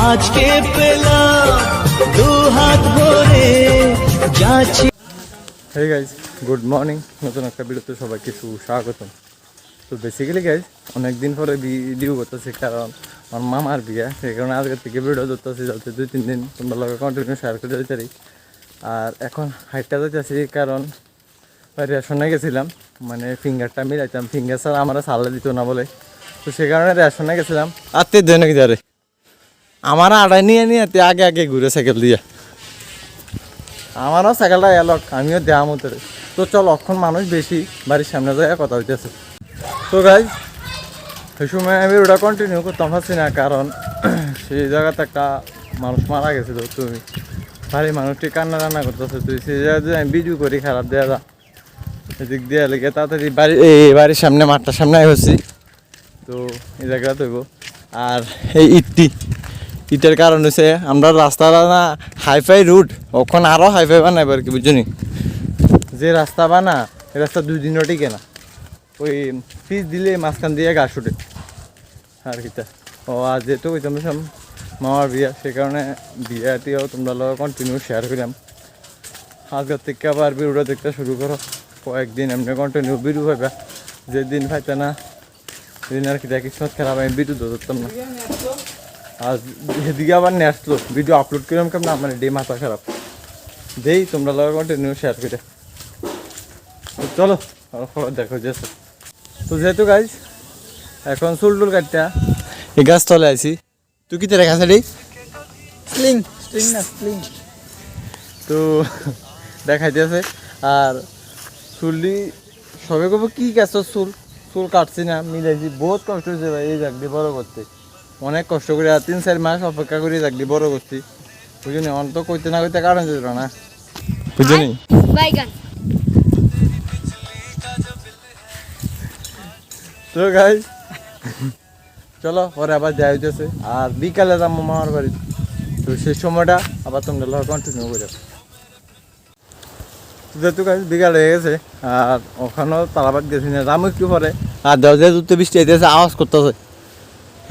আজকে পেলাম দু হাত ভরে যাচ্ছি। হে গাইজ গুড মর্নিং নতুন একটা ভিডিওতে সবাইকে সুস্বাগতম। তো বেসিক্যালি গাইজ অনেক দিন পরে ভিডিও করতেছি কারণ আমার মামার বিয়ে সেই কারণে আজকে থেকে ভিডিও করতেছি যাতে দুই তিন দিন তোমরা লগে কন্টিনিউ শেয়ার করে দিতে পারি। আর এখন হাইটটা যাচ্ছি কারণ রেশনে গেছিলাম মানে ফিঙ্গারটা মিলাইতাম ফিঙ্গার স্যার আমার সালে দিত না বলে। তো সে কারণে রেশনে গেছিলাম। আর তে দেয় নাকি যারে আমার আড়াই নিয়ে নিয়ে আগে আগে ঘুরে সাইকেল দিয়ে। আমারও সাইকেলটা এলো আমিও দেওয়া মতো তো চল, অক্ষণ মানুষ বেশি বাড়ির সামনে যায় কথা হইতেছে। তো গাই সেই সময় আমি ওটা কন্টিনিউ করতাম পারছি না, কারণ সেই জায়গাতে একটা মানুষ মারা গেছিল, তুমি। বাড়ির মানুষটি কান্না রান্না করতেছে, তুই সেই জায়গায় আমি বিজু করি, খারাপ দেওয়া যা। এদিক দিয়ে লেগে তাড়াতাড়ি বাড়ি, এই বাড়ির সামনে, মাঠটার সামনে হচ্ছি। তো এই জায়গাটা তৈব আর এই ইটটি ইটের কারণ হচ্ছে আমরা রাস্তাটা না হাইফাই রুট, ওখানে আরও হাইফাই বানাইব আর কি বুঝলি যে রাস্তা বানা, এই রাস্তা দুই দিনও টিকে না ওই পিস দিলে মাঝখান দিয়ে গাছ উঠে। আর কিটা। ও, আর যেহেতু কইতাম সাম মামার বিয়া, সে কারণে বিয়াটিও তোমরা লোক কন্টিনিউ শেয়ার করিলাম। আজকের থেকে আবার ভিডিওটা দেখতে শুরু করো। কয়েকদিন এমনি কন্টিনিউ ভিডিও পাইবা যেদিন পাইতে না, সেদিন আর কিটা কিসমত খারাপ আমি ভিডিও ধরতাম না। আর সেদিকে আবার নিয়ে আসলো। ভিডিও আপলোড করলাম কেমন আমার ডে মাথা খারাপ। দেই, তোমরা লোক কন্টিনিউ শেয়ার করে। চলো দেখো যেছে তো যেহেতু গাছ এখন চুল টুল কাটটা এই গাছ তলে আছি তুই কি রেখা রে স্লিং স্লিং না স্লিং তো দেখাইতেছে আর চুলটি, সবে কব কি গাছ চুল? চুল কাটছি না, মিলাইছি। বহুত কষ্ট হয়েছে ভাই, এই জাগদি বড় করতে। অনেক কষ্ট করে আর তিন চার মাস অপেক্ষা করে জাগদি বড় করছি। বুঝলি অন তো কইতে না কইতে কারণ যেত না। বুঝলি? তো গাই চলো পরে আবার যাই হইতেছে। আর বিকালে যাব মামার বাড়ি তো সেই সময়টা আবার তোমরা লোক কন্টিনিউ করে যেহেতু গাছ বিকাল হয়ে গেছে আর ওখানেও তালাবাদ গেছি না যাব একটু পরে। আর দরজা দুটো বৃষ্টি আইতেছে আওয়াজ করতেছে।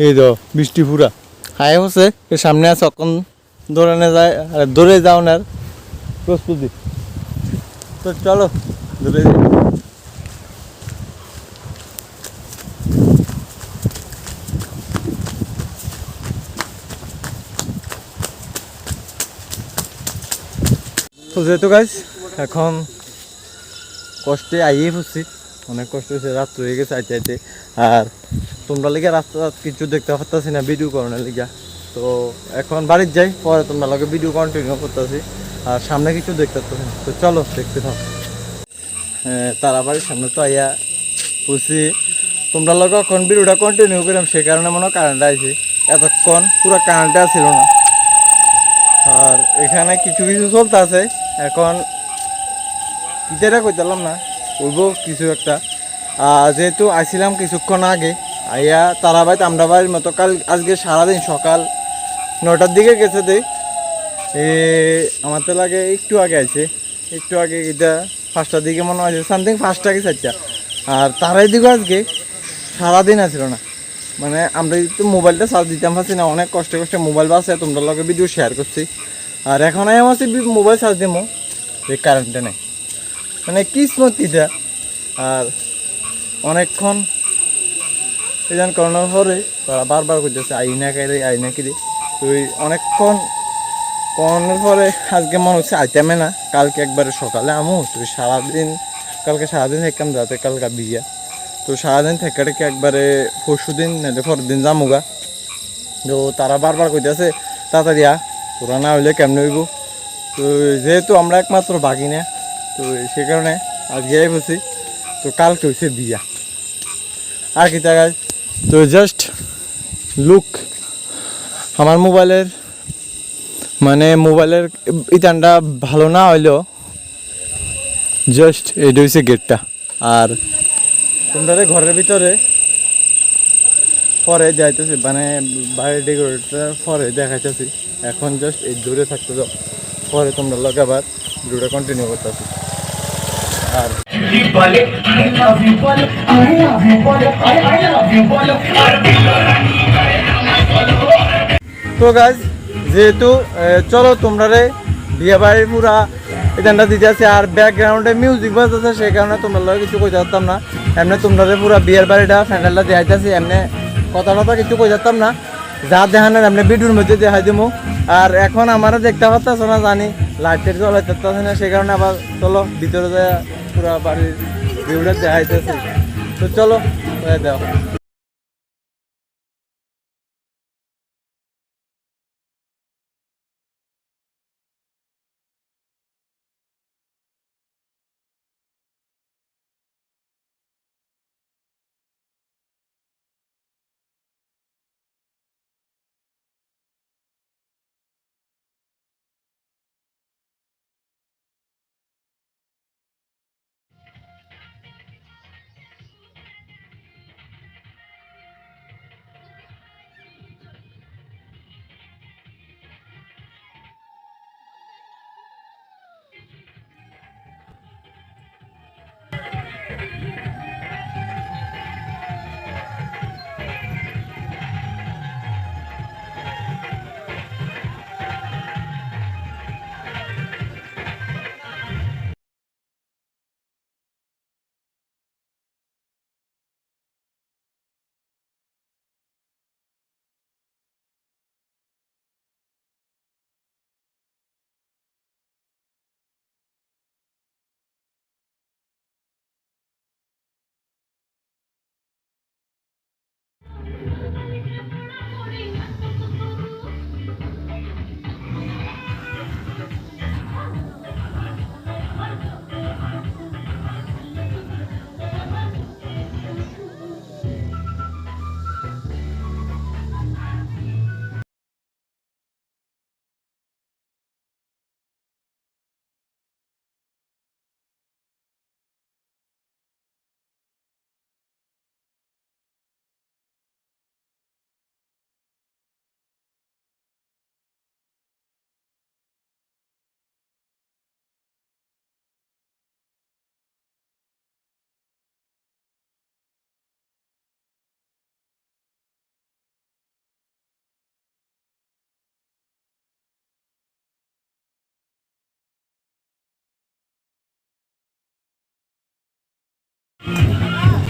এই তো বৃষ্টি পুরা। হাই হচ্ছে সামনে আছে অখন দৌড়ানো যায় আর দৌড়ে যাও না প্রস্তুতি। তো চলো দৌড়ে যাই। তো যেহেতু গাছ এখন কষ্টে আইয়ে ফুসছি অনেক কষ্ট হয়েছে রাত হয়ে গেছে আইতে আইতে। আর তোমরা লিগে রাস্তা কিছু দেখতে পারতাছি না ভিডিও করানোর লিগা। তো এখন বাড়ির যাই, পরে তোমরা লগে ভিডিও কন্টিনিউ করতেছি, আর সামনে কিছু দেখতে পারতেছি। তো চলো, দেখতে থাক। তারা বাড়ির সামনে তো আইয়া বুঝছি তোমরা লগে এখন ভিডিওটা কন্টিনিউ করিলাম সে কারণে মনে হয় কারেন্ট আইছি। এতক্ষণ পুরো কারেন্টটা ছিল না। আর এখানে কিছু কিছু চলতে আছে এখন কিতারা কইতালাম না ওইব কিছু একটা। যেহেতু আইছিলাম কিছুক্ষণ আগে আইয়া তারাবাই আমরাবাইয়ের মতো কাল আজকে সারাদিন সকাল নটার দিকে গেছে দেই। এ আমার তো লাগে একটু আগে আছে একটু আগে এটা পাঁচটার দিকে মনে হয় সামথিং পাঁচটা আগে চারটা। আর তারাই দিকে আজকে সারাদিন আসছিল না। মানে আমরা তো মোবাইলটা চার্জ দিতাম পারছি না, অনেক কষ্টে কষ্টে মোবাইল বাসে তোমরা লগে ভিডিও শেয়ার করছি। আর এখন আমি আমার মোবাইল চার্জ দিমো। যে কারেন্টে নেই। মানে কিসমত কিটা আর অনেকক্ষণ এজন করোনার পরে তারা বারবার করতেছে আইনা কেড়ে আইনা কিরে তো ওই অনেকক্ষণ করানোর পরে আজকে মনে হচ্ছে আইতামে না, কালকে একবারে সকালে আমু তুই সারাদিন, কালকে সারাদিন থাকতাম যাতে কালকে বিয়া। তো সারাদিন থেকে একবারে পরশু দিন নাহলে পরের দিন যামুগা। তো তারা বারবার কইতেছে, তাড়াতাড়ি আ তোরা না হইলে কেমনে হইব? তো যেহেতু আমরা একমাত্র বাকি না, তো সে কারণে আজকে বসি তো কালকে হয়েছে বিয়া। আর কি জায়গায় তো জাস্ট লুক আমার মোবাইলের মানে মোবাইলের ইতানটা ভালো না হইলেও জাস্ট এটা হচ্ছে গেটটা আর তোমরা ঘরের ভিতরে পরে যাইতেছি মানে বাইরে ডেকোরেটর পরে দেখাইতেছি। এখন জাস্ট এই দূরে থাকতে পরে তোমরা লোক আবার ভিডিওটা কন্টিনিউ করতেছি। আর you bolo, I love you bolo, I love you bolo, I I love you bolo, I তো গাছ যেহেতু চলো তোমরা রে বিয়ে বাড়ির পুরা এখানটা দিতে আছে আর ব্যাকগ্রাউন্ডে মিউজিক বাজতেছে সেই কারণে তোমরা লগে কিছু কই যাতাম না। এমনি তোমরা রে পুরা বিয়ের বাড়িটা ফ্যান্ডেলটা দেখাইতেছি এমনি কথা টথা কিছু কই যাতাম না। যা দেখানোর এমনি ভিডিওর মধ্যে দেখাই দিমু। আর এখন আমারও দেখতে পাচ্ছ না জানি লাইটের থাকতেছে না সেই কারণে আবার চলো ভিতরে যায় পুরা বাড়ির ভিউটা দেখাইতেছি। তো চলো ওই দাও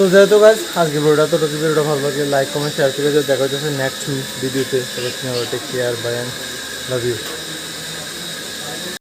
তো যেহেতু গাছ আজকে ভিডিওটা তো রোজ ভিডিওটা ভালো লাগে লাইক কমেন্ট শেয়ার করে দেখা যাচ্ছে নেক্সট ভিডিওতে take care bye and love you